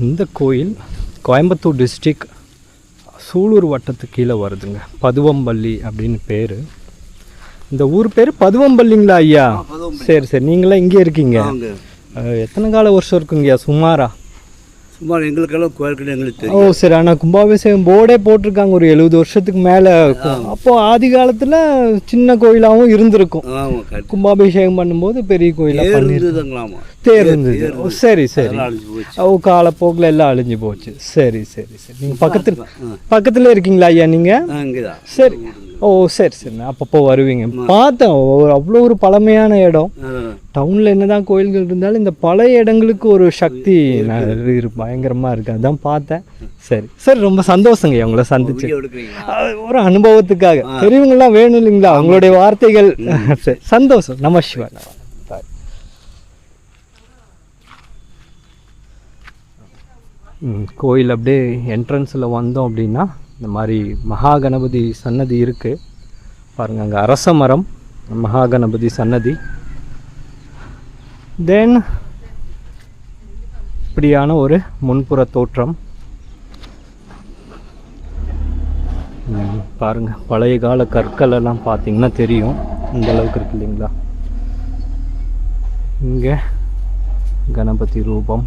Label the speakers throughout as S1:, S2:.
S1: இந்த கோயில் கோயம்புத்தூர் டிஸ்ட்ரிக் சூலூர் வட்டத்துக்கு கீழே வருதுங்க. பதுவம்பள்ளி அப்படின்னு பேர். இந்த ஊர் பேர் பதுவம்பள்ளிங்களா ஐயா? சரி சரி. நீங்களாம் இங்கே இருக்கீங்க? எத்தனை கால வருஷம் இருக்குங்கய்யா? சுமாரா?
S2: சுமார் எங்களுக்கெல்லாம் கோயில்கள் எங்களுக்கு
S1: ஓ
S2: தெரியும்
S1: சரி. ஆனால் கும்பாபிஷேகம் போர்டே போட்டிருக்காங்க. ஒரு எழுபது வருஷத்துக்கு மேலே அப்போ ஆதி காலத்தில் சின்ன கோயிலாகவும் இருந்திருக்கும். கும்பாபிஷேகம் பண்ணும்போது பெரிய கோயிலாக பண்ணி
S2: இருந்ததுங்களாமா?
S1: தேர் இருந்தது. ஓ, சரி சரி. ஓ காலப்போக்கில் எல்லாம் அழிஞ்சு போச்சு. சரி சரி சரி. நீங்கள் பக்கத்தில். பக்கத்தில் இருக்கீங்களா ஐயா நீங்கள் சரி. ஓ சரி சரி. அப்பப்போ வருவீங்க. பார்த்தேன். ஒரு அவ்வளோ ஒரு பழமையான இடம். டவுனில் என்னதான் கோயில்கள் இருந்தாலும் இந்த பழைய இடங்களுக்கு ஒரு சக்தி பயங்கரமாக இருக்கு. அதான் பார்த்தேன். சரி. சரி ரொம்ப சந்தோஷங்க. உங்களை சந்திச்சு. ஒரு அனுபவத்துக்காக. பெரியவங்கெல்லாம் வேணும் இல்லைங்களா? அவங்களுடைய வார்த்தைகள். சரி. சந்தோஷம். நம சிவா கோயில் அப்படியே என்ட்ரன்ஸில் வந்தோம் அப்படின்னா இந்த மாதிரி மகா கணபதி சன்னதி இருக்குது பாருங்க அங்கே அரச மரம் மகா கணபதி சன்னதி. தென் இப்படியான ஒரு முன்புற தோற்றம். ம், பாருங்க பழைய கால கற்கள் எல்லாம் பார்த்தீங்கன்னா தெரியும். இந்த அளவுக்கு இருக்கு இல்லைங்களா? இங்கே கணபதி ரூபம்.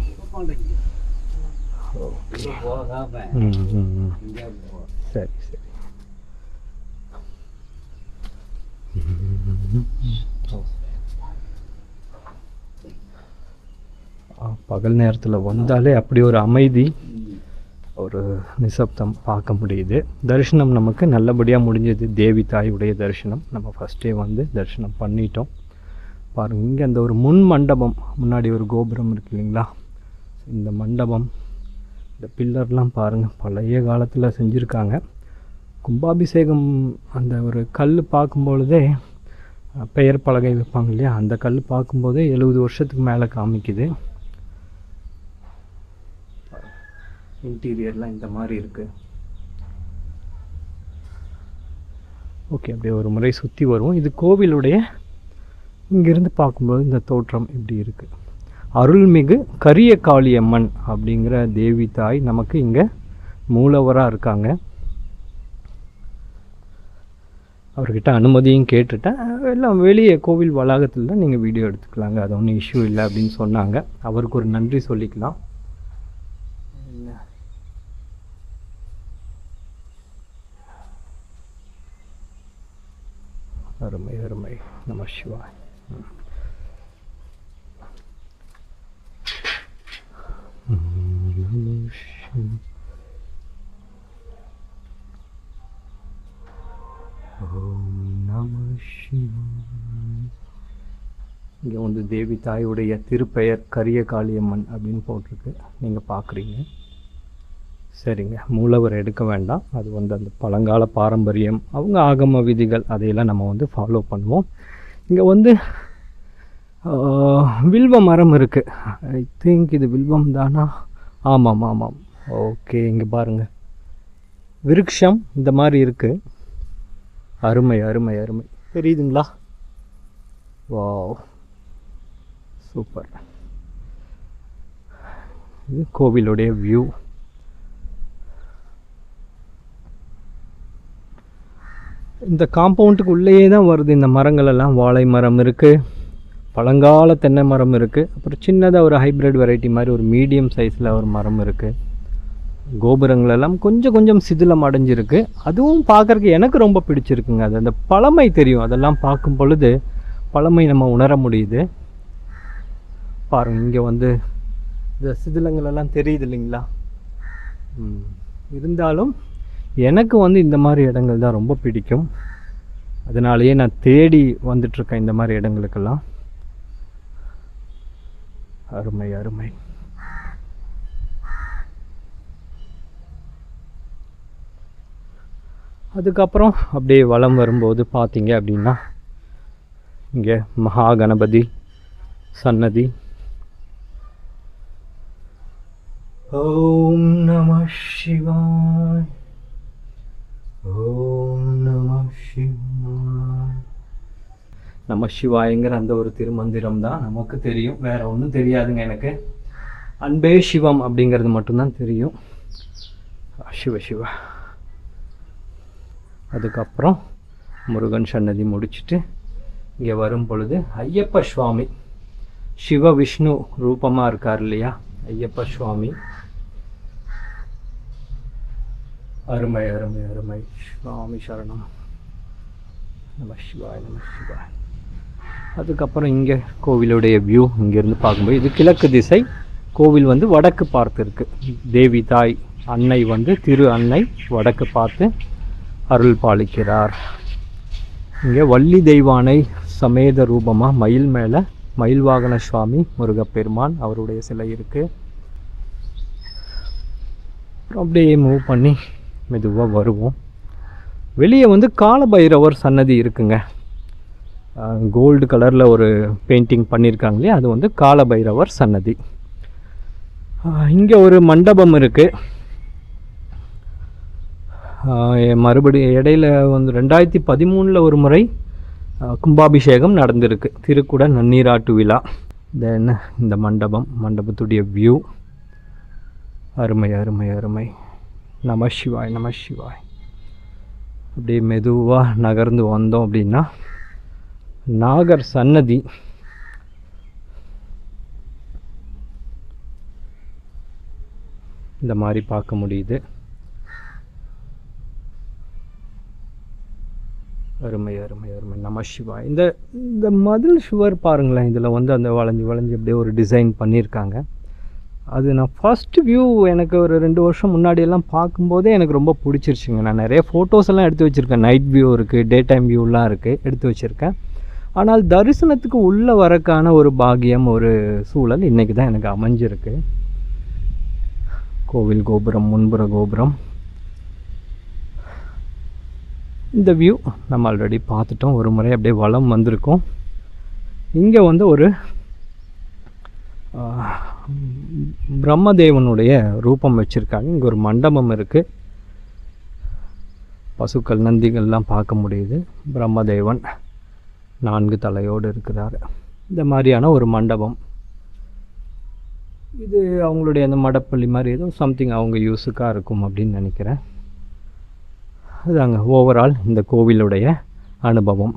S2: போகாம
S1: ம், ம், ம்.
S2: இங்கே போ.
S1: சரி சரி ஆ, பகல் நேரத்தில் வந்தாலே அப்படி ஒரு அமைதி ஒரு நிசப்தம் பார்க்க முடியுது. தரிசனம் நமக்கு நல்லபடியாக முடிஞ்சது. தேவி தாயுடைய தரிசனம். நம்ம ஃபஸ்ட்டே வந்து தரிசனம் பண்ணிட்டோம். பாருங்கள் இங்கே அந்த ஒரு முன் மண்டபம் முன்னாடி ஒரு கோபுரம் இருக்கு இல்லைங்களா? இந்த மண்டபம் இந்த பில்லர்லாம் பாருங்கள் பழைய காலத்தில் செஞ்சுருக்காங்க. கும்பாபிஷேகம் அந்த ஒரு கல் பார்க்கும்பொழுதே பெயர் பலகை வைப்பாங்க இல்லையா? அந்த கல் பார்க்கும்போதே எழுபது வருஷத்துக்கு மேலே காமிக்குது. இன்டீரியர்லாம் இந்த மாதிரி இருக்குது ஓகே அப்படியே ஒரு முறை சுற்றி வருவோம். இது கோவிலுடைய இங்கேருந்து பார்க்கும்போது இந்த தோற்றம் இப்படி இருக்குது அருள்மிகு கரிய காளியம்மன் அப்படிங்கிற தேவி தாய் நமக்கு இங்கே மூலவராக இருக்காங்க. அவர்கிட்ட அனுமதியும் கேட்டுட்டேன். எல்லாம் வெளியே கோவில் வளாகத்தில் தான் நீங்கள் வீடியோ எடுத்துக்கலாங்க. அது ஒன்றும் இஷ்யூ இல்லை அப்படின்னு சொன்னாங்க. அவருக்கு ஒரு நன்றி சொல்லிக்கலாம். அருமை அருமை. நம சிவாய். ம். நம சிவாய். ஓம் நம இங்கே வந்து தேவி தாயுடைய திருப்பெயர் கரிய காளியம்மன் அப்படின்னு போட்டிருக்கு. நீங்கள் பார்க்குறீங்க சரிங்க. மூலவர் எடுக்க வேண்டாம். அது வந்து அந்த பழங்கால பாரம்பரியம் அவங்க ஆகம விதிகள் அதையெல்லாம் நம்ம வந்து ஃபாலோ பண்ணுவோம். இங்கே வந்து வில்வ மரம் இருக்குது ஐ திங்க் இது வில்வம் தானா? ஆமாம் ஆமாம். ஓகே இங்கே பாருங்கள் விருட்சம் இந்த மாதிரி இருக்குது அருமை அருமை அருமை. தெரியுதுங்களா? வாவ். சூப்பர். இது கோவிலுடைய வியூ இந்த காம்பவுண்டுக்கு உள்ளேயே தான் வருது. இந்த மரங்கள் எல்லாம் வாழை மரம் இருக்குது பழங்கால தென்னை மரம் இருக்குது அப்புறம் சின்னதாக ஒரு ஹைப்ரிட் வெரைட்டி மாதிரி ஒரு மீடியம் சைஸில் ஒரு மரம் இருக்குது கோபுரங்கள் எல்லாம் கொஞ்சம் கொஞ்சம் சிதிலம் அடைஞ்சிருக்கு. அதுவும் பார்க்கறதுக்கு எனக்கு ரொம்ப பிடிச்சிருக்குங்க. அது அந்த பழமை தெரியும். அதெல்லாம் பார்க்கும் பொழுது பழமை நம்ம உணர முடியுது. பாருங்க இங்கே வந்து இந்த சிதிலங்கள் எல்லாம் தெரியுது இல்லைங்களா? ம். இருந்தாலும் எனக்கு வந்து இந்த மாதிரி இடங்கள் தான் ரொம்ப பிடிக்கும். அதனாலேயே நான் தேடி வந்துட்டுருக்கேன் இந்த மாதிரி இடங்களுக்கெல்லாம். அருமை அருமை. அதுக்கப்புறம் அப்படியே வலம் வரும்போது பார்த்தீங்க அப்படின்னா இங்கே மகா கணபதி சன்னதி. ஓம் நம சிவாய். ஓம் நம சிவாய். நம சிவாயங்கிற அந்த ஒரு திருமந்திரம் தான் நமக்கு தெரியும். வேற ஒன்றும் தெரியாதுங்க எனக்கு. அன்பே சிவம் அப்படிங்கிறது மட்டும்தான் தெரியும். சிவ சிவ. அதுக்கப்புறம் முருகன் சன்னதி முடிச்சுட்டு இங்கே வரும் பொழுது ஐயப்ப சுவாமி சிவ விஷ்ணு ரூபமாக இருக்கார் இல்லையா? ஐயப்ப சுவாமி. அருமை அருமை அருமை. சுவாமி சரணம். நம சிவாய் நம சிவாய். அதுக்கப்புறம் இங்கே கோவிலுடைய வியூ இங்கேருந்து பார்க்கும்போது இது கிழக்கு திசை. கோவில் வந்து வடக்கு பார்த்து இருக்கு தேவி தாய் அன்னை வந்து திரு அன்னை வடக்கு பார்த்து அருள் பாலிக்கிறார் இங்கே வள்ளி தெய்வானை சமேத ரூபமாக மயில் மேலே மயில் வாகன சுவாமி முருகப்பெருமான் அவருடைய சிலை இருக்குது அப்புறம் அப்படியே மூவ் பண்ணி மெதுவாக வருவோம். வெளியே வந்து காலபைரவர் சன்னதி இருக்குங்க. கோல்டு கலரில் ஒரு பெயிண்டிங் பண்ணியிருக்காங்க இல்லையா? அது வந்து காலபைரவர் சன்னதி. இங்கே ஒரு மண்டபம் இருக்குது மறுபடியும் இடையில வந்து ரெண்டாயிரத்தி பதிமூணில் ஒரு முறை கும்பாபிஷேகம் நடந்திருக்கு. திருக்குட நன்னீராட்டு விழா. தென் இந்த மண்டபம் மண்டபத்துடைய வியூ அருமை அருமை அருமை. நம சிவாய் நம சிவாய். அப்படியே மெதுவாக நகர்ந்து வந்தோம் அப்படின்னா நாகர் சன்னதி. இந்த மாதிரி பார்க்க முடியுது. அருமை அருமை அருமை. நம சிவா இந்த இந்த மதில் சுவர் பாருங்களேன். இதில் வந்து அந்த வளைஞ்சு வளைஞ்சு அப்படியே ஒரு டிசைன் பண்ணியிருக்காங்க. அது நான் ஃபஸ்ட்டு வியூ எனக்கு ஒரு ரெண்டு வருஷம் முன்னாடியெல்லாம் பார்க்கும்போதே எனக்கு ரொம்ப பிடிச்சிருச்சுங்க. நான் நிறைய ஃபோட்டோஸ் எல்லாம் எடுத்து வச்சுருக்கேன். நைட் வியூ இருக்குது டே டைம் வியூலாம் இருக்குது எடுத்து வச்சுருக்கேன். ஆனால் தரிசனத்துக்கு உள்ளே வரக்கான ஒரு பாகியம் ஒரு சூழல் இன்றைக்கி தான் எனக்கு அமைஞ்சிருக்கு. கோவில் கோபுரம் முன்புற கோபுரம். இந்த வியூ நம்ம ஆல்ரெடி பார்த்துட்டோம். ஒரு முறை அப்படியே வளம் வந்திருக்கோம். இங்கே வந்து ஒரு பிரம்மதேவனுடைய ரூபம் வச்சுருக்காங்க. இங்கே ஒரு மண்டபம் இருக்குது பசுக்கள் நந்திகள்லாம் பார்க்க முடியுது. பிரம்மதேவன் நான்கு தலையோடு இருக்கிறார். இந்த மாதிரியான ஒரு மண்டபம். இது அவங்களுடைய அந்த மடப்பள்ளி மாதிரி ஏதோ சம்திங் அவங்க யூஸுக்காக இருக்கும் அப்படின்னு நினைக்கிறேன். அதாங்க ஓவரால் இந்த கோவிலுடைய அனுபவம்.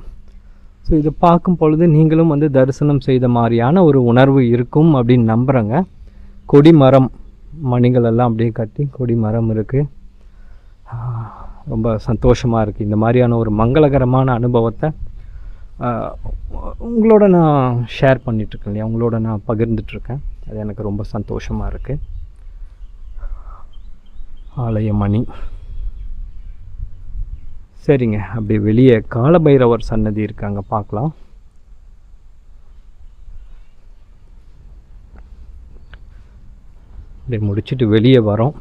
S1: ஸோ இதை பார்க்கும் பொழுது நீங்களும் வந்து தரிசனம் செய்த மாதிரியான ஒரு உணர்வு இருக்கும் அப்படின்னு நம்புகிறேங்க கொடிமரம் மணிகள் எல்லாம் அப்படியே கட்டி கொடிமரம் இருக்குது ரொம்ப சந்தோஷமாக இருக்குது இந்த மாதிரியான ஒரு மங்களகரமான அனுபவத்தை உங்களோட நான் ஷேர் பண்ணிகிட்ருக்கேன் இல்லையா? உங்களோட நான் பகிர்ந்துட்டுருக்கேன் அது எனக்கு ரொம்ப சந்தோஷமாக இருக்குது ஆலய மணி சரிங்க. அப்படி வெளியே காலபைரவர் சன்னதி இருக்காங்க பார்க்கலாம். அப்படியே முடிச்சுட்டு வெளியே வரோம்.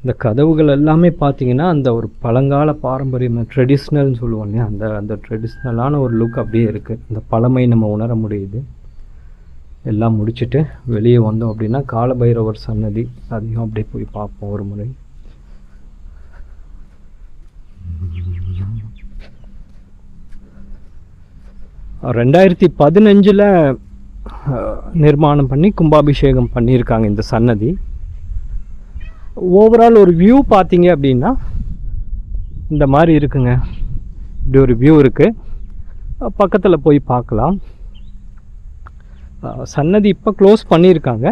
S1: இந்த கதவுகள் எல்லாமே பார்த்தீங்கன்னா அந்த ஒரு பழங்கால பாரம்பரியம் ட்ரெடிஷ்னல்னு சொல்லுவோம் இல்லையா? அந்த அந்த ட்ரெடிஷ்னலான ஒரு லுக் அப்படியே இருக்குது அந்த பழமை நம்ம உணர முடியுது. எல்லாம் முடிச்சுட்டு வெளியே வந்தோம் அப்படின்னா காலபைரவர் சன்னதி அதையும் அப்படியே போய் பார்ப்போம் ஒரு முறை. ரெண்டாயிரத்தி பதினஞ்சில் நிர்மாணம் பண்ணி கும்பாபிஷேகம் பண்ணியிருக்காங்க இந்த சன்னதி. ஓவரால் ஒரு வியூ பார்த்தீங்க அப்படின்னா இந்த மாதிரி இருக்குங்க. இப்படி ஒரு வியூ இருக்குது பக்கத்தில் போய் பார்க்கலாம். சன்னதி இப்போ க்ளோஸ் பண்ணியிருக்காங்க.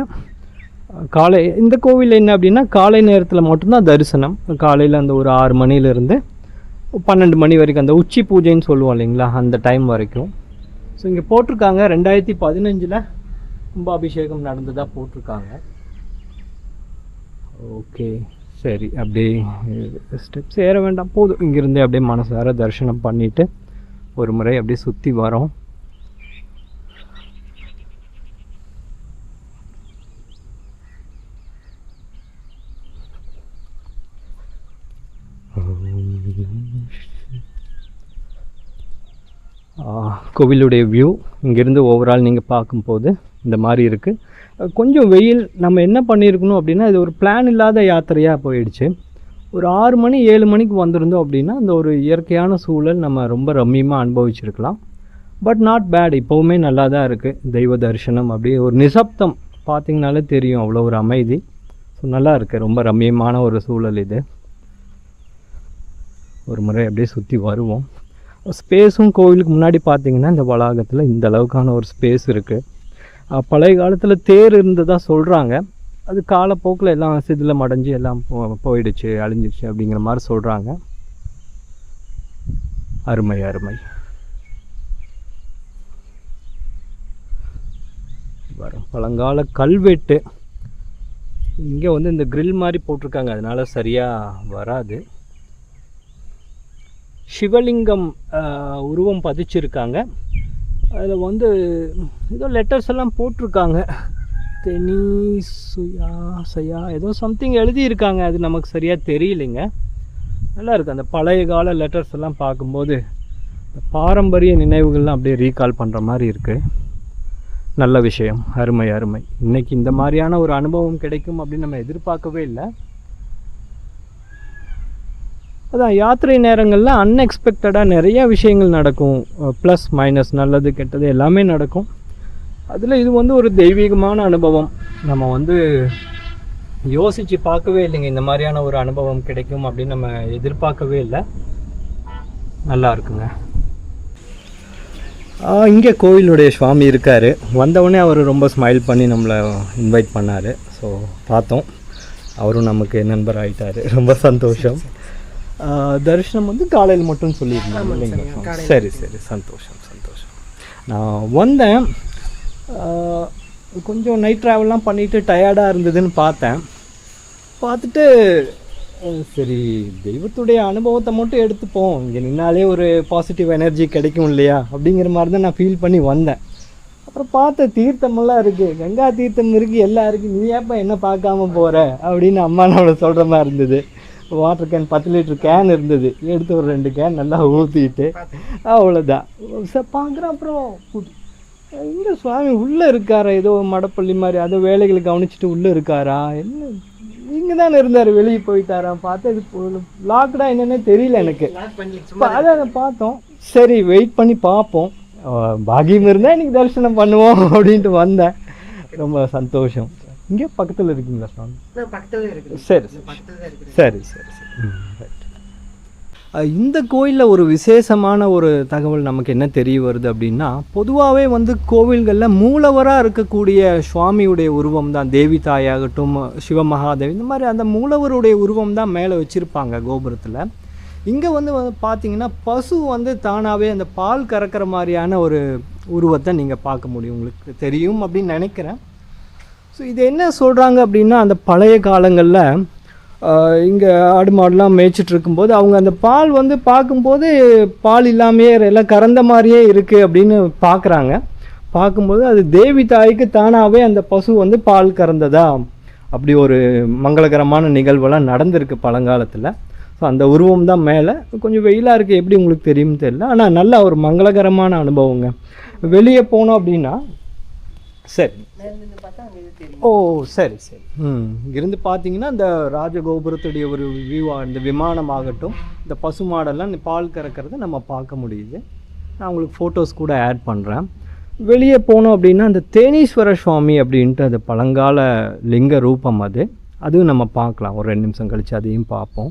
S1: காலை இந்த கோவில் என்ன அப்படின்னா காலை நேரத்தில் மட்டும்தான் தரிசனம். காலையில் அந்த ஒரு ஆறு மணிலேருந்து பன்னெண்டு மணி வரைக்கும் அந்த உச்சி பூஜைன்னு சொல்லுவோம் இல்லைங்களா அந்த டைம் வரைக்கும். ஸோ இங்கே போட்டிருக்காங்க. ரெண்டாயிரத்தி பதினஞ்சில் கும்பாபிஷேகம் நடந்ததாக போட்டிருக்காங்க. ஓகே சரி அப்படியே ஸ்டெப்ஸ் ஏற வேண்டாம். போதும். இங்கேருந்தே அப்படியே மனசார தரிசனம் பண்ணிவிட்டு ஒரு முறை அப்படியே சுற்றி வரோம். கோவிலுடைய வியூ இங்கேருந்து ஓவரால் நீங்கள் பார்க்கும்போது இந்த மாதிரி இருக்குது கொஞ்சம் வெயில் நம்ம என்ன பண்ணியிருக்கணும் அப்படின்னா இது ஒரு பிளான் இல்லாத யாத்திரையாக போயிடுச்சு. ஒரு ஆறு மணி ஏழு மணிக்கு வந்திருந்தோம் அப்படின்னா அந்த ஒரு இயற்கையான சூழல் நம்ம ரொம்ப ரம்மியமாக அனுபவிச்சிருக்கலாம். பட் நாட் பேட் இப்போவுமே நல்லா தான் இருக்குது தெய்வ தரிசனம் அப்படி ஒரு நிசப்தம். பார்த்திங்கனாலே தெரியும் அவ்வளோ ஒரு அமைதி. ஸோ நல்லா இருக்குது ரொம்ப ரம்மியமான ஒரு சூழல் இது. ஒரு முறை அப்படியே சுற்றி வருவோம். ஸ்பேஸும் கோவிலுக்கு முன்னாடி பார்த்தீங்கன்னா இந்த வளாகத்தில் இந்த அளவுக்கான ஒரு ஸ்பேஸ் இருக்குது பழைய காலத்தில் தேர் இருந்ததாக சொல்கிறாங்க அது காலப்போக்கில் எல்லாம் சிதில் மடைஞ்சு எல்லாம் போ- போயிடுச்சு அழிஞ்சிடுச்சு அப்படிங்கிற மாதிரி சொல்கிறாங்க அருமை அருமை. வரும். பழங்கால கல்வெட்டு. இங்கே வந்து இந்த கிரில் மாதிரி போட்டிருக்காங்க. அதனால் சரியாக வராது. சிவலிங்கம் உருவம் பதிச்சிருக்காங்க. அதில் வந்து ஏதோ லெட்டர்ஸ் எல்லாம் போட்டிருக்காங்க. தெனி சுயா சயா ஏதோ சம்திங் எழுதியிருக்காங்க. அது நமக்கு சரியாக தெரியலைங்க. நல்லாயிருக்கு. அந்த பழைய கால லெட்டர்ஸ் எல்லாம் பார்க்கும்போது இந்த பாரம்பரிய நினைவுகள்லாம் அப்படியே ரீகால் பண்ணுற மாதிரி இருக்குது நல்ல விஷயம். அருமை அருமை. இன்னைக்கு இந்த மாதிரியான ஒரு அனுபவம் கிடைக்கும் அப்படின்னு நம்ம எதிர்பார்க்கவே இல்லை. அதான் யாத்திரை நேரங்களில் அன்எக்ஸ்பெக்டடாக நிறையா விஷயங்கள் நடக்கும். ப்ளஸ் மைனஸ் நல்லது கெட்டது எல்லாமே நடக்கும். அதில் இது வந்து ஒரு தெய்வீகமான அனுபவம். நம்ம வந்து யோசித்து பார்க்கவே இல்லைங்க இந்த மாதிரியான ஒரு அனுபவம் கிடைக்கும் அப்படின்னு நம்ம எதிர்பார்க்கவே இல்லை. நல்லா இருக்குங்க. இங்கே கோவிலுடைய சுவாமி இருக்கார். வந்தவுடனே அவர் ரொம்ப ஸ்மைல் பண்ணி நம்மளை இன்வைட் பண்ணார். ஸோ பார்த்தோம். அவரும் நமக்கு நண்பர் ஆகிட்டார் ரொம்ப சந்தோஷம். தரிசனம் வந்து காலையில் மட்டும் சொல்லியிருந்தாங்க இல்லைங்களா? சரி சரி. சந்தோஷம் சந்தோஷம். நான் வந்தேன். கொஞ்சம் நைட் ட்ராவல்லாம் பண்ணிவிட்டு டயர்டாக இருந்ததுன்னு பார்த்தேன். பார்த்துட்டு சரி தெய்வத்துடைய அனுபவத்தை மட்டும் எடுத்துப்போம். இங்கே நின்னாலே ஒரு பாசிட்டிவ் எனர்ஜி கிடைக்கும் இல்லையா? அப்படிங்கிற மாதிரி தான் நான் ஃபீல் பண்ணி வந்தேன். அப்புறம் பார்த்த தீர்த்தமெல்லாம் இருக்குது கங்கா தீர்த்தம் இருக்குது எல்லாம் இருக்குது நீ ஏப்பா என்ன பார்க்காம போகிற அப்படின்னு அம்மா நம்மளை சொல்கிற மாதிரி இருந்தது. வாட்டர் கேன் பத்து லிட்டர் கேன் இருந்தது. எடுத்து ஒரு ரெண்டு கேன் நல்லா ஊற்றிட்டு அவ்வளோதான் சார் பார்க்குறேன் அப்புறம் இங்கே சுவாமி உள்ளே இருக்காரா? ஏதோ மடப்பள்ளி மாதிரி அதோ வேலைகளை கவனிச்சுட்டு உள்ளே இருக்காரா? என்ன இங்கே தானே இருந்தார் வெளியே போயிட்டாரா? பார்த்தா இது லாக்டா என்னன்னே தெரியல எனக்கு. அதான் பார்த்தோம். சரி வெயிட் பண்ணி பார்ப்போம். அஹ் பாக்கியம் இருந்தால் இன்னைக்கு தரிசனம் பண்ணுவோம் அப்படின்ட்டு வந்தேன். ரொம்ப சந்தோஷம். இங்கே பக்கத்தில் இருக்கீங்களா
S3: இருக்குது.
S1: சரி சரி.
S3: பக்கத்துல தான் இருக்குது.
S1: சரி சரி சரி. இந்த கோயிலில் ஒரு விசேஷமான ஒரு தகவல் நமக்கு என்ன தெரிய வருது அப்படின்னா பொதுவாகவே வந்து கோவில்களில் மூலவராக இருக்கக்கூடிய சுவாமியுடைய உருவம் தான் தேவி தாயாகட்டும் சிவமகாதேவி இந்த மாதிரி அந்த மூலவருடைய உருவம் தான் மேலே வச்சுருப்பாங்க கோபுரத்தில். இங்கே வந்து வந்து பார்த்தீங்கன்னா பசு வந்து தானாகவே அந்த பால் கறக்கிற மாதிரியான ஒரு உருவத்தை நீங்கள் பார்க்க முடியும் உங்களுக்கு தெரியும் அப்படின்னு நினைக்கிறேன். ஸோ இது என்ன சொல்கிறாங்க அப்படின்னா அந்த பழைய காலங்களில் இங்கே ஆடு மாடுலாம் மேய்ச்சிட்டு இருக்கும்போது அவங்க அந்த பால் வந்து பார்க்கும்போது பால் இல்லாமையே எல்லாம் கறந்த மாதிரியே இருக்குது அப்படின்னு பார்க்குறாங்க. பார்க்கும்போது அது தேவி தாய்க்கு தானாகவே அந்த பசு வந்து பால் கறந்ததா? அப்படி ஒரு மங்களகரமான நிகழ்வெல்லாம் நடந்திருக்கு பழங்காலத்தில். ஸோ அந்த உருவம் தான் மேலே. கொஞ்சம் வெயிலாக இருக்குது எப்படி உங்களுக்கு தெரியும்னு தெரியல. ஆனால் நல்ல ஒரு மங்களகரமான அனுபவங்க. வெளியே போனோம் அப்படின்னா சரி
S3: நேர்ந்து பார்த்தா அங்க இது தெரியும்
S1: ஓ சரி சரி. ம் இருந்து பார்த்தீங்கன்னா இந்த ராஜகோபுரத்துடைய ஒரு வியூவா இந்த விமானமாகட்டும் இந்த பசுமாடெல்லாம் இந்த பால் கறக்கிறத நம்ம பார்க்க முடியுது. நான் உங்களுக்கு ஃபோட்டோஸ் கூட ஆட் பண்ணுறேன் வெளியே போனோம் அப்படின்னா அந்த தேனீஸ்வர சுவாமி அப்படின்ட்டு அது பழங்கால லிங்க ரூபம் அது. அதுவும் நம்ம பார்க்கலாம். ஒரு ரெண்டு நிமிஷம் கழித்து அதையும் பார்ப்போம்.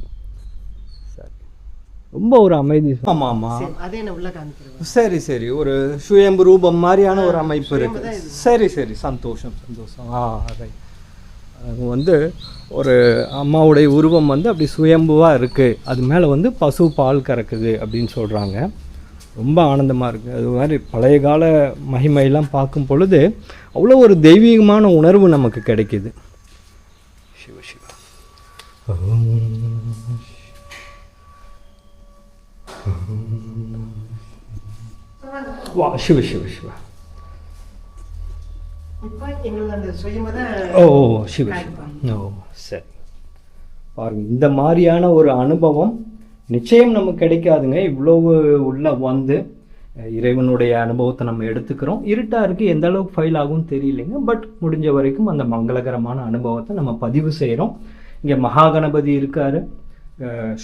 S1: ரொம்ப ஒரு அமைதி. ஆமாம். ஆமாம்
S3: சரி, அதே என்ன உள்ள காமிக்கிறேன்
S1: சரி சரி. ஒரு சுயம்பு ரூபம் மாதிரியான ஒரு அமைப்பு இருக்கு சரி சரி. சந்தோஷம் சந்தோஷம். ஆ ரைட் அது வந்து ஒரு அம்மாவுடைய உருவம் வந்து அப்படி சுயம்புவாக இருக்குது அது மேலே வந்து பசு பால் கறக்குது அப்படின்னு சொல்கிறாங்க ரொம்ப ஆனந்தமாக இருக்குது அது மாதிரி பழைய கால மகிமையெல்லாம் பார்க்கும் பொழுது அவ்வளோ ஒரு தெய்வீகமான உணர்வு நமக்கு கிடைக்குது. சிவ சிவா வா சிவ சிவ சிவா ஓ சிவ சிவா ஓ சரி பாருங்க இந்த மாதிரியான ஒரு அனுபவம் நிச்சயம் நமக்கு கிடைக்காதுங்க. இவ்வளவு உள்ள வந்து இறைவனுடைய அனுபவத்தை நம்ம எடுத்துக்கிறோம். இருட்டாக இருக்குது எந்த அளவுக்கு ஃபைல் ஆகும்னு தெரியலைங்க. பட் முடிஞ்ச வரைக்கும் அந்த மங்களகரமான அனுபவத்தை நம்ம பதிவு செய்கிறோம் இங்கே மகாகணபதி இருக்கார்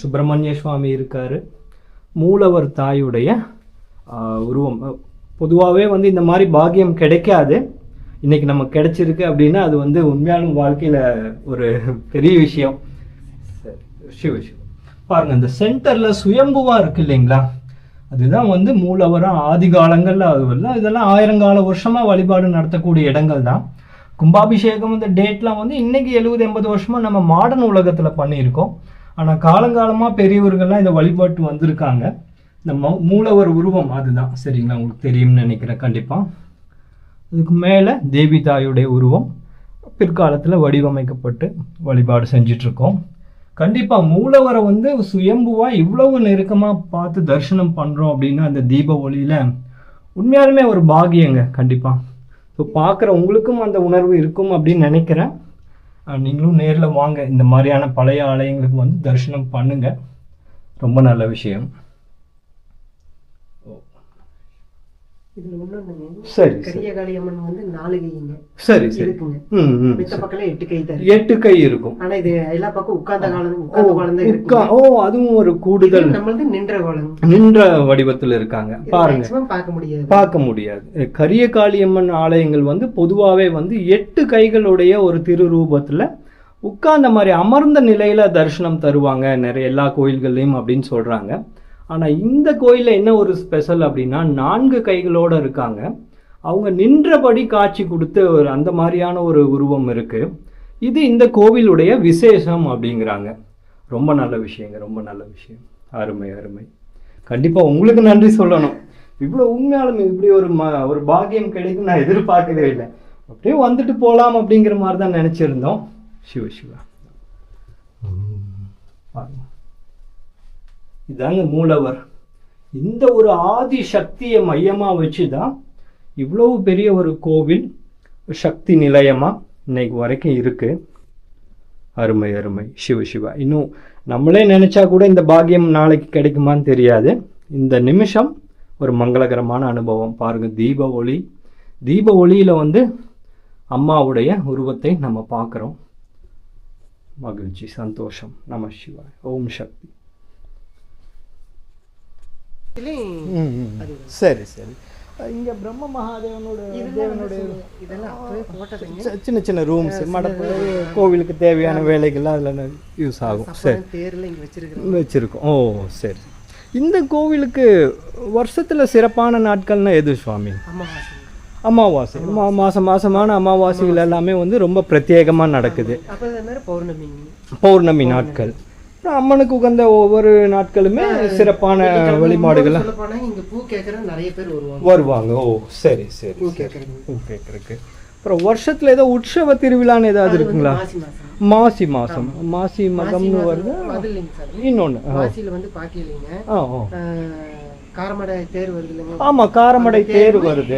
S1: சுப்பிரமணிய சுவாமி இருக்கார். மூலவர் தாயுடைய உருவம். பொதுவாகவே வந்து இந்த மாதிரி பாக்கியம் கிடைக்காது. இன்னைக்கு நமக்கு கிடைச்சிருக்கு அப்படின்னா அது வந்து உண்மையாலும் வாழ்க்கையில் ஒரு பெரிய விஷயம். சரி சிவ சிவ. பாருங்க இந்த சென்டரில் சுயம்புவாக இருக்கு இல்லைங்களா? அதுதான் வந்து மூலவரம் ஆதி காலங்களில் அதுவெல்லாம் இதெல்லாம் ஆயிரங்கால வருஷமாக வழிபாடு நடத்தக்கூடிய இடங்கள் தான். கும்பாபிஷேகம் இந்த டேட்லாம் வந்து இன்னைக்கு எழுபது எண்பது வருஷமாக நம்ம மாடர்ன் உலகத்தில் பண்ணியிருக்கோம். ஆனால் காலங்காலமாக பெரியவர்கள்லாம் இதை வழிபாட்டு வந்திருக்காங்க. இந்த மூலவர் உருவம் அதுதான். சரிங்களா? உங்களுக்கு தெரியும்னு நினைக்கிறேன். கண்டிப்பாக அதுக்கு மேலே தேவி தாயுடைய உருவம். பிற்காலத்தில் வடிவமைக்கப்பட்டு வழிபாடு செஞ்சிட்ருக்கோம். கண்டிப்பாக மூலவரை வந்து சுயம்புவாக இவ்வளவு நெருக்கமாக பார்த்து தரிசனம் பண்ணுறோம் அப்படின்னா அந்த தீப ஒளியில் உண்மையாலுமே ஒரு பாகியங்க கண்டிப்பாக ஸோ பார்க்குற உங்களுக்கும் அந்த உணர்வு இருக்கும் அப்படின்னு நினைக்கிறேன். நீங்களும் நேரில் வாங்க. இந்த மாதிரியான பழைய ஆலயங்களுக்கு வந்து தரிசனம் பண்ணுங்கள் ரொம்ப நல்ல விஷயம்.
S3: இதுல இன்னொன்னுங்க
S1: சரி சரி.
S3: கரியகாளி அம்மன் வந்து நாலு கைங்க.
S1: சரி சரி.
S3: இருக்குங்க.
S1: ம் ம்
S3: மித்த பக்கம் எட்டு கை தான் இருக்கு.
S1: எட்டு கை இருக்கும்.
S3: ஆனா இது எல்லா பக்கம் உட்கார்ந்த காலம் உட்கார்ந்த காலம் தான் இருக்கு
S1: உட்கா- ஓ அதுவும் ஒரு கூடுதல்
S3: நம்மளது நின்ற காலம்.
S1: நின்ற வடிவத்தில் இருக்காங்க. பாருங்க.
S3: பார்க்க முடியாது.
S1: பார்க்க முடியாது. கரிய காளியம்மன் ஆலயங்கள் வந்து பொதுவாகவே வந்து எட்டு கைகளுடைய ஒரு திருரூபத்தில் உட்கார்ந்த மாதிரி அமர்ந்த நிலையில தரிசனம் தருவாங்க. நிறைய எல்லா கோயில்கள்லையும் அப்படின்னு சொல்றாங்க. ஆனா இந்த கோயில்ல என்ன ஒரு ஸ்பெஷல் அப்படின்னா நான்கு கைகளோட இருக்காங்க. அவங்க நின்றபடி காட்சி கொடுத்து ஒரு அந்த மாதிரியான ஒரு உருவம் இருக்கு. இது இந்த கோவிலுடைய விசேஷம் அப்படிங்கிறாங்க. ரொம்ப நல்ல விஷயங்க ரொம்ப நல்ல விஷயம். அருமை அருமை. கண்டிப்பா உங்களுக்கு நன்றி சொல்லணும். இவ்வளோ உண்மையாலுமே இப்படி ஒரு ம ஒரு பாக்கியம் கிடைக்கும் நான் எதிர்பார்க்கவே இல்லை. அப்படியே வந்துட்டு போகலாம் அப்படிங்கிற மாதிரி தான் நினச்சிருந்தோம். சிவ சிவா. பாருங்க. இதாங்க மூலவர். இந்த ஒரு ஆதி சக்தியை மையமாக வச்சு தான் இவ்வளவு பெரிய ஒரு கோவில் சக்தி நிலையமாக இன்னைக்கு வரைக்கும் இருக்குது அருமை அருமை. சிவ சிவா. இன்னும் நம்மளே நினச்சா கூட இந்த பாக்கியம் நாளைக்கு கிடைக்குமான்னு தெரியாது. இந்த நிமிஷம் ஒரு மங்களகரமான அனுபவம். பாருங்கள் தீப ஒளி. தீப ஒளியில் வந்து அம்மாவுடைய உருவத்தை நம்ம பார்க்குறோம். மகிழ்ச்சி சந்தோஷம். நம சிவாய். ஓம் சக்தி. சரி சரி. இங்க பிரம்ம மகாதேவனோட தேவனுடைய
S3: இதெல்லாம்
S1: சின்ன சின்ன ரூம்ஸ் மடப்பு கோவிலுக்கு தேவையான வேலைகள்லாம் அதில் யூஸ் ஆகும். சரி.
S3: தேர்ல இங்க
S1: வச்சிருக்கோம். ஓ சரி. இந்த கோவிலுக்கு வருஷத்துல சிறப்பான நாட்கள்னா எது சுவாமி?
S3: அமாவாசை.
S1: மா மாசம் மாசமான அமாவாசைகள் எல்லாமே வந்து ரொம்ப பிரத்யேகமா நடக்குது.
S3: பௌர்ணமிங்க
S1: பௌர்ணமி. நாட்கள். அம்மனுக்கு உகந்த ஒவ்வொரு நாட்களுமே சிறப்பான வழிபாடுகள்?
S3: இங்க பூ கேட்கற நிறைய பேர் வருவாங்க.
S1: வருவாங்க. ஓ சரி சரி
S3: பூ கேட்கறது.
S1: பூ அப்புறம் வருஷத்துல ஏதோ உற்சவ திருவிழான்னு ஏதாவது இருக்குங்களா?
S3: மாசி மாசம்.
S1: மாசி மகம்னு வருது. இன்னொன்று
S3: மாசியில வந்து
S1: ஆ ஓ
S3: காரமடை தேர் வருது
S1: ஆமா காரமடை தேர் வருது.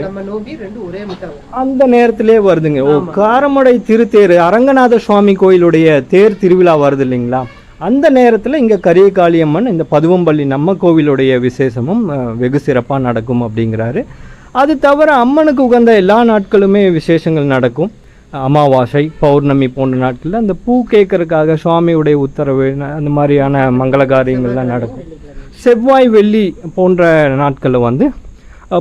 S1: அந்த நேரத்திலே வருதுங்க. ஓ காரமடை திருத்தேர் அரங்கநாத சுவாமி கோயிலுடைய தேர் திருவிழா வருது இல்லைங்களா? அந்த நேரத்தில் இங்கே கரியகாளியம்மன் இந்த பதுவம்பள்ளி நம்ம கோவிலுடைய விசேஷமும் வெகு சிறப்பாக நடக்கும் அப்படிங்கிறாரு. அது தவிர அம்மனுக்கு உகந்த எல்லா நாட்களுமே விசேஷங்கள் நடக்கும். அமாவாசை பௌர்ணமி போன்ற நாட்களில் அந்த பூ கேட்கறதுக்காக சுவாமியுடைய உத்தரவு அந்த மாதிரியான மங்கள காரியங்கள்லாம் நடக்கும். செவ்வாய் வெள்ளி போன்ற நாட்களில் வந்து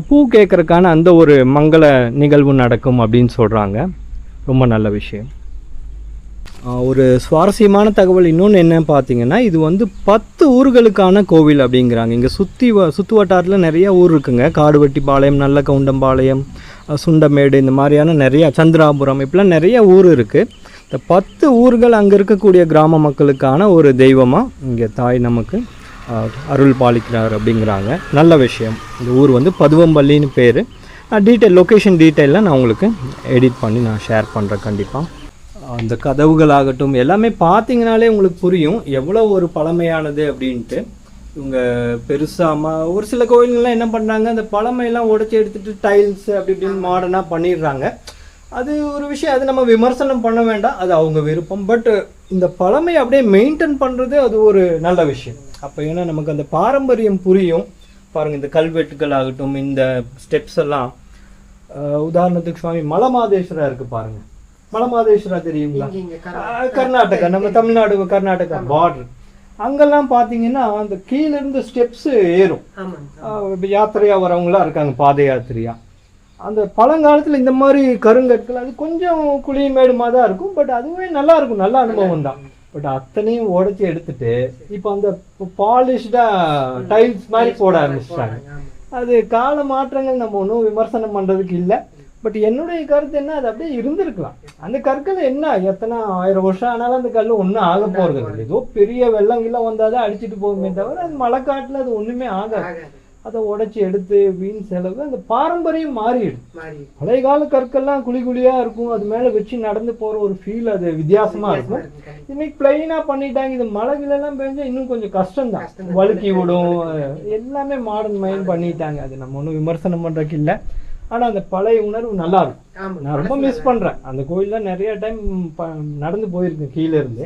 S1: பூ கேட்கறதுக்கான அந்த ஒரு மங்கள நிகழ்வு நடக்கும் அப்படின்னு சொல்கிறாங்க ரொம்ப நல்ல விஷயம். ஒரு சுவாரஸ்யமான தகவல். இன்னொன்று என்ன பார்த்தீங்கன்னா இது வந்து பத்து ஊர்களுக்கான கோவில் அப்படிங்கிறாங்க. இங்கே சுற்றி வ சுற்று வட்டாரத்தில் நிறைய ஊர் இருக்குங்க. காடுவெட்டிப்பாளையம் நல்ல கவுண்டம்பாளையம் சுண்டமேடு இந்த மாதிரியான நிறைய சந்திராபுரம் இப்படிலாம் நிறைய ஊர் இருக்குது இந்த பத்து ஊர்கள் அங்கே இருக்கக்கூடிய கிராம மக்களுக்கான ஒரு தெய்வமாக இங்கே தாய் நமக்கு அருள் பாலிக்கிறார் அப்படிங்கிறாங்க. நல்ல விஷயம். இந்த ஊர் வந்து பதுவம்பள்ளின்னு பேர். டீட்டெயில் லொக்கேஷன் டீட்டெயிலாம் நான் உங்களுக்கு எடிட் பண்ணி நான் ஷேர் பண்ணுறேன் கண்டிப்பாக அந்த கதவுகளாகட்டும் எல்லாமே பார்த்தீங்கனாலே உங்களுக்கு புரியும். எவ்வளோ ஒரு பழமையானது அப்படின்ட்டு. இவங்க பெருசாக ஒரு சில கோயில்கள்லாம் என்ன பண்ணுறாங்க அந்த பழமையெல்லாம் உடைச்சி எடுத்துட்டு டைல்ஸ் அப்படி இப்படின்னு மாடர்னாக பண்ணிடுறாங்க. அது ஒரு விஷயம் அது நம்ம விமர்சனம் பண்ண வேண்டாம். அது அவங்க விருப்பம். பட் இந்த பழமையை அப்படியே மெயின்டைன் பண்ணுறது அது ஒரு நல்ல விஷயம். அப்போ ஏன்னா நமக்கு அந்த பாரம்பரியம் புரியும். பாருங்கள் இந்த கல்வெட்டுகள் ஆகட்டும் இந்த ஸ்டெப்ஸ் எல்லாம். உதாரணத்துக்கு சுவாமி மலமாதேஸ்வரா இருக்கு பாருங்க. மலமாதேஸ்வரா தெரியுங்களா? கர்நாடகா நம்ம தமிழ்நாடு கர்நாடகா. பார்டர் அங்கெல்லாம் பார்த்தீங்கன்னா அந்த கீழ இருந்து ஸ்டெப்ஸ் ஏறும் யாத்திரையா வரவங்களாம் இருக்காங்க பாத யாத்திரையா அந்த பழங்காலத்தில் இந்த மாதிரி கருங்கற்கள் அது கொஞ்சம் குழிமேடுமாக தான் இருக்கும் பட் அதுவே நல்லா இருக்கும். நல்ல அனுபவம் தான். பட் அத்தனையும் உடைச்சி எடுத்துட்டு இப்போ அந்த பாலிஷ்டாக டைல்ஸ் மாதிரி போட ஆரம்பிச்சிட்டாங்க. அது கால மாற்றங்கள் நம்ம ஒன்றும் விமர்சனம் பண்ணுறதுக்கு இல்லை. பட் என்னுடைய கருத்து என்ன? அது அப்படியே இருந்திருக்கலாம். அந்த கற்கள் என்ன? எத்தனை ஆயிரம் வருஷம் ஆனாலும் அந்த கல் ஒன்றும் ஆக போகிறது இல்லை ஏதோ பெரிய வெள்ளம் கிள்ளம் வந்தால் தான் அடிச்சிட்டு போகுமே தவிர அது மழைக்காட்டில் அது ஒன்றுமே ஆகாது. அதை உடைச்சி எடுத்து வீண் செலவு அந்த பாரம்பரியம் மாறிடுது.
S3: மாறி
S1: பழைய கால கற்கள்லாம் குழி குழியா இருக்கும். அது மேல வச்சு நடந்து போற ஒரு ஃபீல் அது வித்தியாசமா இருக்கும். இன்னைக்கு பிளைனா பண்ணிட்டாங்க. இது மழை கிழலாம் பெஞ்சா இன்னும் கொஞ்சம் கஷ்டம் தான்
S3: கஷ்டம் தான்.
S1: வழுக்கி விடும். எல்லாமே மாடர்ன் மைண்ட் பண்ணிட்டாங்க. அது நம்ம ஒன்றும் விமர்சனம் பண்றதுக்கு இல்லை. ஆனா அந்த பழைய உணர்வு நல்லா இருக்கும் நான் ரொம்ப மிஸ் பண்றேன். அந்த கோயில்ல நிறைய டைம் நடந்து போயிருக்கேன் கீழே இருந்து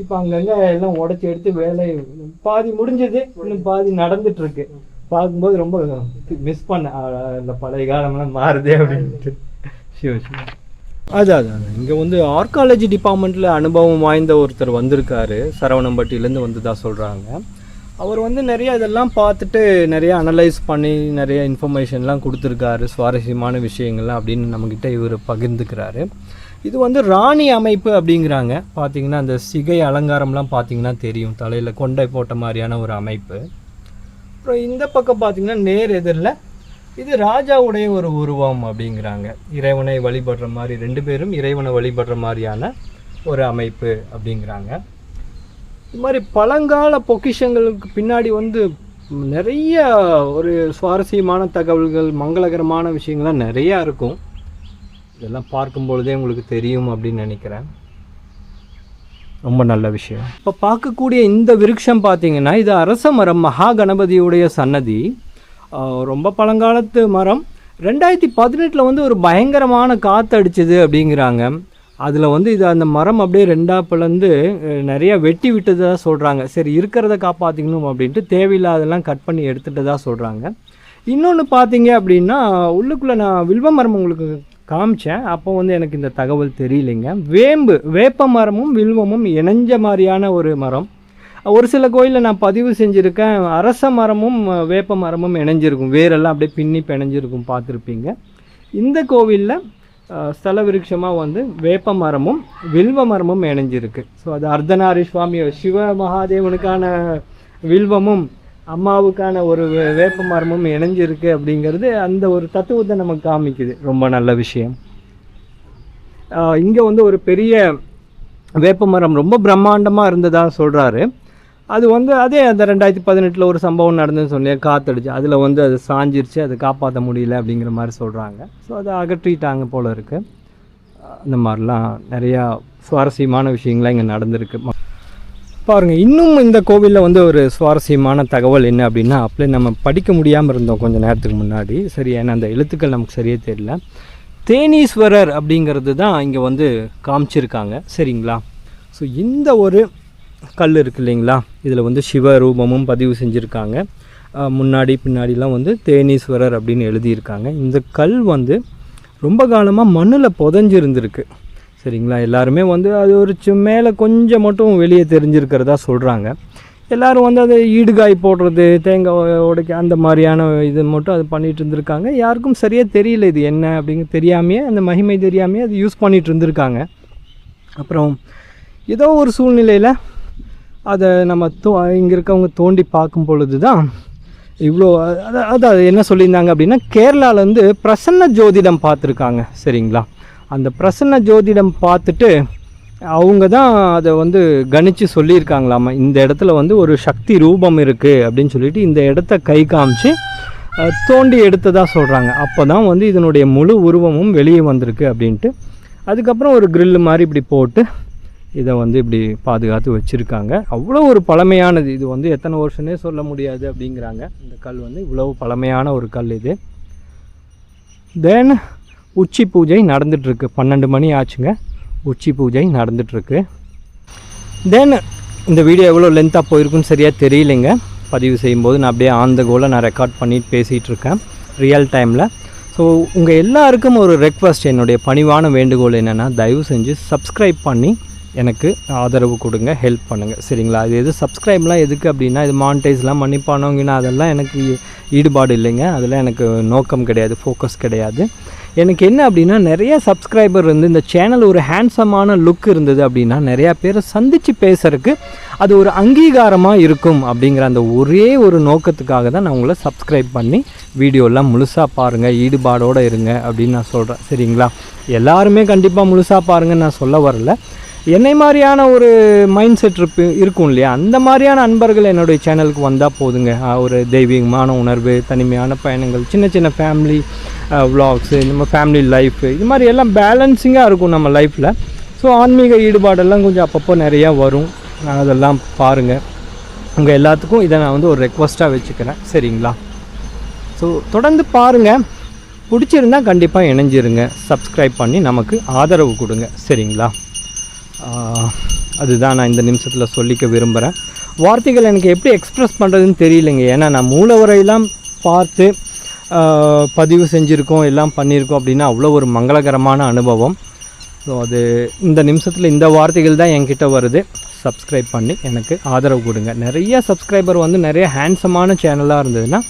S1: இப்போ அங்கங்க எல்லாம் உடைச்சி எடுத்து வேலை பாதி முடிஞ்சது இன்னும் பாதி நடந்துட்டு இருக்கு பார்க்கும்போது ரொம்ப மிஸ் பண்ணேன். இந்த பழைய காலம்லாம் மாறுதே அப்படின்ட்டு. ஷியோர் ஷியோர் அது அது அது. இங்கே வந்து ஆர்காலஜி டிபார்ட்மெண்ட்டில் அனுபவம் வாய்ந்த ஒருத்தர் வந்திருக்காரு. சரவணம்பட்டியிலேருந்து வந்ததா சொல்கிறாங்க அவர் வந்து நிறைய இதெல்லாம் பார்த்துட்டு நிறைய அனலைஸ் பண்ணி நிறைய இன்ஃபர்மேஷன்லாம் கொடுத்துருக்காரு சுவாரஸ்யமான விஷயங்கள்லாம் அப்படின்னு நம்மக்கிட்ட இவர் பகிர்ந்துக்கிறாரு. இது வந்து ராணி அமைப்பு அப்படிங்கிறாங்க. பார்த்தீங்கன்னா அந்த சிகை அலங்காரம்லாம் பார்த்தீங்கன்னா தெரியும். தலையில் கொண்டை போட்ட மாதிரியான ஒரு அமைப்பு. அப்புறம் இந்த பக்கம் பார்த்தீங்கன்னா நேர் எதிரில் இது ராஜாவுடைய ஒரு உருவம் அப்படிங்கிறாங்க. இறைவனை வழிபடுற மாதிரி ரெண்டு பேரும் இறைவனை வழிபடுற மாதிரியான ஒரு அமைப்பு அப்படிங்கிறாங்க. இது மாதிரி பழங்கால பொக்கிஷங்களுக்கு பின்னாடி வந்து நிறைய ஒரு சுவாரஸ்யமான தகவல்கள் மங்களகரமான விஷயங்கள்லாம் நிறையா இருக்கும். இதெல்லாம் பார்க்கும் பொழுதே உங்களுக்கு தெரியும் அப்படின்னு நினைக்கிறேன். ரொம்ப நல்ல விஷயம். இப்போ பார்க்கக்கூடிய இந்த விருட்சம் பார்த்தீங்கன்னா இது அரச மரம் மகா கணபதியுடைய சன்னதி ரொம்ப பழங்காலத்து மரம். ரெண்டாயிரத்தி பதினெட்டில் வந்து ஒரு பயங்கரமான காற்று அடிச்சது அப்படிங்கிறாங்க. அதில் வந்து இது அந்த மரம் அப்படியே ரெண்டாக பிளந்து நிறையா நிறைய வெட்டி விட்டதாக சொல்கிறாங்க சரி இருக்கிறத காப்பாற்றிக்கணும் அப்படின்ட்டு தேவையில்லாதெல்லாம் கட் பண்ணி எடுத்துகிட்டதாக சொல்கிறாங்க இன்னொன்று பார்த்தீங்க அப்படின்னா உள்ளுக்குள்ளே நான் வில்வ மரம் உங்களுக்கு காமிச்சேன். அப்போ வந்து எனக்கு இந்த தகவல் தெரியலைங்க. வேம்பு வேப்ப மரமும் வில்வமும் இணைஞ்ச மாதிரியான ஒரு மரம். ஒரு சில கோயிலில் நான் பதிவு செஞ்சுருக்கேன். அரச மரமும் வேப்ப மரமும் இணைஞ்சிருக்கும். வேரெல்லாம் அப்படியே பின்னி பிணைஞ்சிருக்கும் பார்த்துருப்பீங்க. இந்த கோவிலில் ஸ்தல விருட்சமாக வந்து வேப்ப மரமும் வில்வ மரமும் இணைஞ்சிருக்கு. ஸோ அது அர்த்தநாரி சுவாமி சிவ மகாதேவனுக்கான வில்வமும் அம்மாவுக்கான ஒரு வே- வேப்ப மரமும் இணைஞ்சிருக்கு அப்படிங்கிறது அந்த ஒரு தத்துவத்தை நமக்கு காமிக்குது. ரொம்ப நல்ல விஷயம். இங்கே வந்து ஒரு பெரிய வேப்ப மரம் ரொம்ப பிரம்மாண்டமாக இருந்ததாக சொல்கிறாரு அது வந்து அதே அந்த ரெண்டாயிரத்தி பதினெட்டில் ஒரு சம்பவம் நடந்ததுன்னு சொன்னேன். காத்தடிச்சு. அதில் வந்து அது சாஞ்சிருச்சு. அதை காப்பாற்ற முடியல அப்படிங்கிற மாதிரி சொல்கிறாங்க ஸோ அதை அகற்றிட்டாங்க போல இருக்குது அந்த மாதிரிலாம் நிறையா சுவாரஸ்யமான விஷயங்கள்லாம் இங்கே நடந்திருக்கு. பாருங்கள் இன்னும் இந்த கோவிலில் வந்து ஒரு சுவாரஸ்யமான தகவல் என்ன அப்படின்னா அப்படியே நம்ம படிக்க முடியாமல் இருந்தோம் கொஞ்சம் நேரத்துக்கு முன்னாடி. சரி ஏன்னா அந்த எழுத்துக்கள் நமக்கு சரியே தெரியல. தேனீஸ்வரர் அப்படிங்கிறது தான் இங்கே வந்து காமிச்சிருக்காங்க. சரிங்களா? ஸோ இந்த ஒரு கல் இருக்கு இல்லைங்களா? இதில் வந்து சிவ ரூபமும் பதிவு செஞ்சுருக்காங்க. முன்னாடி பின்னாடிலாம் வந்து தேனீஸ்வரர் அப்படின்னு எழுதியிருக்காங்க. இந்த கல் வந்து ரொம்ப காலமாக மண்ணில் புதஞ்சிருந்துருக்கு. சரிங்களா? எல்லாருமே வந்து அது ஒரு மேலே கொஞ்சம் மட்டும் வெளியே தெரிஞ்சிருக்கிறதா சொல்கிறாங்க எல்லோரும் வந்து அதை ஈடுகாய் போடுறது தேங்காய் உடைக்க அந்த மாதிரியான இது மட்டும் அது பண்ணிகிட்டு இருந்திருக்காங்க. யாருக்கும் சரியாக தெரியல இது என்ன அப்படிங்க தெரியாமையே அந்த மகிமை தெரியாமையே அது யூஸ் பண்ணிகிட்டு இருந்திருக்காங்க. அப்புறம் ஏதோ ஒரு சூழ்நிலையில் அதை நம்ம தோ இங்கே இருக்கவங்க தோண்டி பார்க்கும் பொழுது தான் இவ்வளோ அதாவது அதான் என்ன சொல்லியிருந்தாங்க அப்படின்னா கேரளாவிலேருந்து பிரசன்ன ஜோதிடம் பார்த்துருக்காங்க. சரிங்களா? அந்த பிரசன்ன ஜோதிடம் பார்த்துட்டு அவங்க தான் அதை வந்து கணிச்சு சொல்லியிருக்காங்களாமா. இந்த இடத்துல வந்து ஒரு சக்தி ரூபம் இருக்குது அப்படின்னு சொல்லிட்டு இந்த இடத்த கை காமிச்சு தோண்டி எடுத்ததாக சொல்கிறாங்க அப்போ தான் வந்து இதனுடைய முழு உருவமும் வெளியே வந்திருக்கு அப்படின்ட்டு. அதுக்கப்புறம் ஒரு grill மாதிரி இப்படி போட்டு இதை வந்து இப்படி பாதுகாத்து வச்சுருக்காங்க. அவ்வளோ ஒரு பழமையானது. இது வந்து எத்தனை வருஷனே சொல்ல முடியாது அப்படிங்கிறாங்க. இந்த கல் வந்து இவ்வளவு பழமையான ஒரு கல் இது. தென் உச்சி பூஜை நடந்துகிட்ருக்கு பன்னெண்டு மணி ஆச்சுங்க. உச்சி பூஜை நடந்துகிட்ருக்கு தென் இந்த வீடியோ எவ்வளோ லென்த்தாக போயிருக்குன்னு சரியாக தெரியலைங்க. பதிவு செய்யும்போது நான் அப்படியே ஆந்த கோலை நான் ரெக்கார்ட் பண்ணிட்டு பேசிகிட்டு இருக்கேன் ரியல் டைமில் ஸோ உங்கள் எல்லாருக்கும் ஒரு ரெக்வஸ்ட் என்னுடைய பணிவான வேண்டுகோள் என்னென்னா தயவு செஞ்சு சப்ஸ்கிரைப் பண்ணி எனக்கு ஆதரவு கொடுங்க ஹெல்ப் பண்ணுங்கள் சரிங்களா? இது எது சப்ஸ்கிரைப்லாம் எதுக்கு அப்படின்னா இது மானிட்டைஸ்லாம் மன்னிப்பானவங்கன்னா அதெல்லாம் எனக்கு ஈடுபாடு இல்லைங்க. அதெல்லாம் எனக்கு நோக்கம் கிடையாது ஃபோக்கஸ் கிடையாது. எனக்கு என்ன அப்படின்னா நிறைய சப்ஸ்கிரைபர் இருந்து இந்த சேனல் ஒரு ஹேண்ட்ஸமான லுக் இருந்தது அப்படின்னா நிறையா பேரை சந்தித்து பேசுறதுக்கு அது ஒரு அங்கீகாரமாக இருக்கும் அப்படிங்கிற அந்த ஒரே ஒரு நோக்கத்துக்காக தான் நான் உங்களை சப்ஸ்கிரைப் பண்ணி வீடியோலாம் முழுசாக பாருங்கள் ஈடுபாடோடு இருங்க அப்படின்னு நான் சொல்கிறேன் சரிங்களா? எல்லாருமே கண்டிப்பாக முழுசாக பாருங்கன்னு நான் சொல்ல வரல. என்னை மாதிரியான ஒரு மைண்ட் செட் இருப்பு இருக்கும் இல்லையா? அந்த மாதிரியான அன்பர்கள் என்னுடைய சேனலுக்கு வந்தால் போதுங்க. ஒரு தெய்வீகமான உணர்வு தனிமையான பயணங்கள் சின்ன சின்ன ஃபேமிலி விலாக்ஸு நம்ம ஃபேமிலி லைஃப் இது மாதிரி எல்லாம் பேலன்சிங்காக இருக்கும் நம்ம லைஃப்பில் ஸோ ஆன்மீக ஈடுபாடெல்லாம் கொஞ்சம் அப்பப்போ நிறையா வரும். அதெல்லாம் பாருங்கள் உங்கள் எல்லாத்துக்கும் இதை நான் வந்து ஒரு ரெக்வஸ்ட்டாக வச்சுக்கிறேன். சரிங்களா? ஸோ தொடர்ந்து பாருங்கள் பிடிச்சிருந்தா கண்டிப்பாக இணைஞ்சிருங்க. சப்ஸ்கிரைப் பண்ணி நமக்கு ஆதரவு கொடுங்க. சரிங்களா? அதுதான் நான் இந்த நிமிஷத்தில் சொல்லிக்க விரும்புகிறேன் வார்த்தைகள் எனக்கு எப்படி எக்ஸ்ப்ரெஸ் பண்ணுறதுன்னு தெரியலைங்க. ஏன்னா நான் மூலவரையெல்லாம் பார்த்து பதிவு செஞ்சுருக்கோம் எல்லாம் பண்ணியிருக்கோம் அப்படின்னா அவ்வளோ ஒரு மங்களகரமான அனுபவம். ஸோ அது இந்த நிமிஷத்தில் இந்த வார்த்தைகள் தான் என்கிட்ட வருது. சப்ஸ்கிரைப் பண்ணி எனக்கு ஆதரவு கொடுங்க. நிறைய சப்ஸ்கிரைபர் வந்து நிறைய ஹேண்ட்ஸமான சேனலாக இருந்ததுன்னா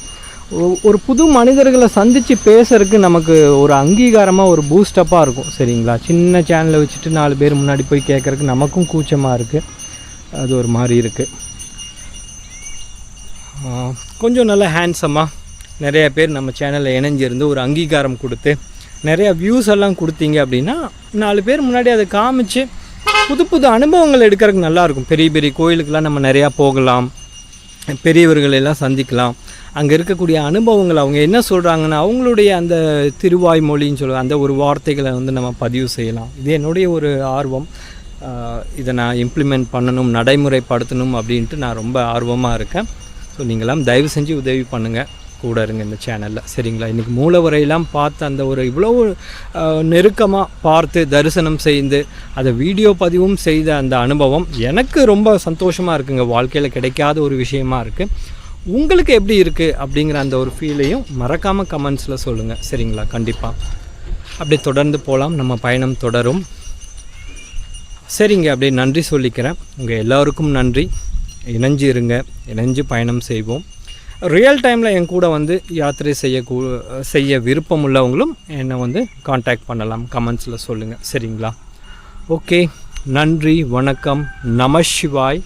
S1: ஒரு புது மனிதர்களை சந்தித்து பேசுறதுக்கு நமக்கு ஒரு அங்கீகாரமாக ஒரு பூஸ்டப்பாக இருக்கும். சரிங்களா? சின்ன சேனலை வச்சுட்டு நாலு பேர் முன்னாடி போய் கேட்குறக்கு நமக்கும் கூச்சமாக இருக்குது அது ஒரு மாதிரி இருக்குது கொஞ்சம் நல்லா ஹேண்ட்ஸமாக நிறைய பேர் நம்ம சேனலில் இணைஞ்சிருந்து ஒரு அங்கீகாரம் கொடுத்து நிறையா வியூஸ் எல்லாம் கொடுத்தீங்க அப்படின்னா நாலு பேர் முன்னாடி அதை காமிச்சு புது புது அனுபவங்கள் எடுக்கிறதுக்கு நல்லாயிருக்கும் பெரிய பெரிய கோயிலுக்கெல்லாம் நம்ம நிறையா போகலாம். பெரியவர்களெல்லாம் சந்திக்கலாம். அங்கே இருக்கக்கூடிய அனுபவங்கள் அவங்க என்ன சொல்கிறாங்கன்னா அவங்களுடைய அந்த திருவாய் மொழின்னு சொல்லுவாங்க அந்த ஒரு வார்த்தைகளை வந்து நம்ம பதிவு செய்யலாம். இது என்னுடைய ஒரு ஆர்வம். இதை நான் இம்ப்ளிமெண்ட் பண்ணணும் நடைமுறைப்படுத்தணும் அப்படின்ட்டு நான் ரொம்ப ஆர்வமாக இருக்கேன். ஸோ நீங்களாம் தயவு செஞ்சு உதவி பண்ணுங்கள் கூட இருங்க இந்த சேனலில் சரிங்களா? இன்றைக்கி மூலவரையெல்லாம் பார்த்து அந்த ஒரு இவ்வளோ நெருக்கமாக பார்த்து தரிசனம் செய்து அதை வீடியோ பதிவும் செய்த அந்த அனுபவம் எனக்கு ரொம்ப சந்தோஷமாக இருக்குங்க. வாழ்க்கையில் கிடைக்காத ஒரு விஷயமா இருக்குது உங்களுக்கு எப்படி இருக்குது அப்படிங்கிற அந்த ஒரு ஃபீலையும் மறக்காமல் கமெண்ட்ஸில் சொல்லுங்கள் சரிங்களா? கண்டிப்பாக அப்படி தொடர்ந்து போகலாம் நம்ம பயணம் தொடரும். சரிங்க. அப்படியே நன்றி சொல்லிக்கிறேன். உங்கள் எல்லோருக்கும் நன்றி. இணைஞ்சு இருங்க. இணைஞ்சு பயணம் செய்வோம். ரியல் டைமில் என் கூட வந்து யாத்திரை செய்ய செய்ய விருப்பம் உள்ளவங்களும் என்னை வந்து காண்டாக்ட் பண்ணலாம். கமெண்ட்ஸில் சொல்லுங்கள் சரிங்களா? ஓகே நன்றி. வணக்கம். நம சிவாய்.